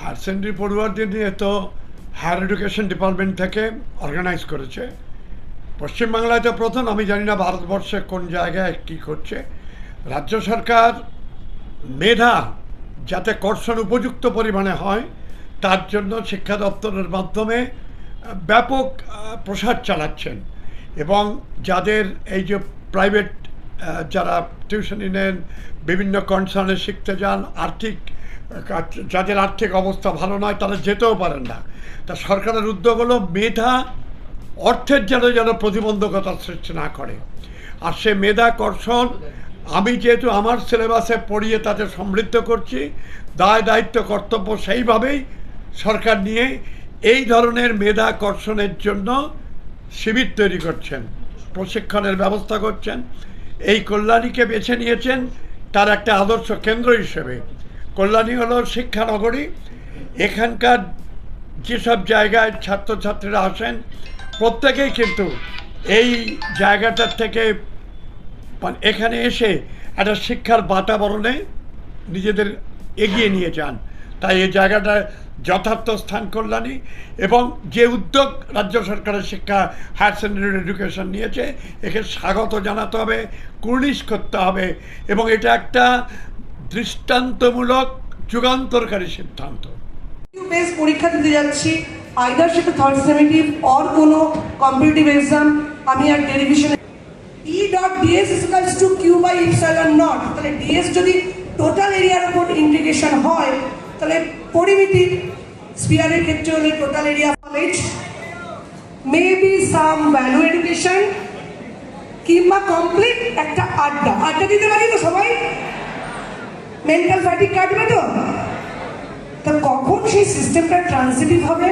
Higher secondary পড়ুয়াদের নিয়ে তো হায়ার এডুকেশন ডিপার্টমেন্ট থেকে অর্গানাইজ করেছে। পশ্চিমবাংলায় তো প্রথম, আমি জানি না ভারতবর্ষে কোন জায়গায় কী করছে। রাজ্য সরকার মেধা যাতে কর্ষণ উপযুক্ত পরিমাণে হয়, তার জন্য শিক্ষা দপ্তরের মাধ্যমে ব্যাপক প্রসার চালাচ্ছেন। এবং যাদের এই যে প্রাইভেট যারা টিউশনি নেন বিভিন্ন কনসার্নে শিখতে যান, আর্থিক যাদের আর্থিক অবস্থা ভালো নয়, তারা যেতেও পারেন না। তা সরকারের উদ্যোগ হলো মেধা, অর্থের যেন যেন প্রতিবন্ধকতা সৃষ্টি না করে। আর সে মেধা কর্ষণ, আমি যেহেতু আমার সিলেবাসে পড়িয়ে তাদের সমৃদ্ধ করছি, দায় দায়িত্ব, কর্তব্য সেইভাবেই সরকার নিয়ে এই ধরনের মেধা কর্ষণের জন্য শিবির তৈরি করছেন, প্রশিক্ষণের ব্যবস্থা করছেন। এই কল্যাণীকে বেছে নিয়েছেন তার একটা আদর্শ কেন্দ্র হিসেবে। কল্যাণী হলো শিক্ষানগরী এখানকার যেসব জায়গায় ছাত্রছাত্রীরা আসেন, প্রত্যেকেই কিন্তু এই জায়গাটার থেকে মানে এখানে এসে একটা শিক্ষার বাতাবরণে নিজেদের এগিয়ে নিয়ে যান। তাই এই জায়গাটা যথার্থ স্থান কল্যাণী এবং যে উদ্যোগ রাজ্য সরকারের শিক্ষা, হায়ার সেকেন্ডারি এডুকেশন নিয়েছে, একে স্বাগত জানাতে হবে, কুর্নিশ করতে হবে এবং এটা একটা দৃষ্টান্তমূলক যুগান্তরকারী সিদ্ধান্ত। বেস পরীক্ষা দিতে যাচ্ছি আইদার সেটা থার্ড সেমেটিভ অর কোনো কম্পিটিটিভ এক্সাম আমি আর derivation E dot dS equals to q by epsilon naught তাহলে ডিএস যদি টোটাল এরিয়ার উপর ইন্টিগ্রেশন হয়, তাহলে পরিমিতি স্পিয়ারের ক্ষেত্রে হলে total area college maybe some value education কিংবা কমপ্লিট একটা আড্ডা। আড্ডা দিতে পারি তো সবাই? মেন্টাল ফ্যাটিক কাটবে তো? তা কখন সেই সিস্টেমটা ট্রান্সিটিভ হবে?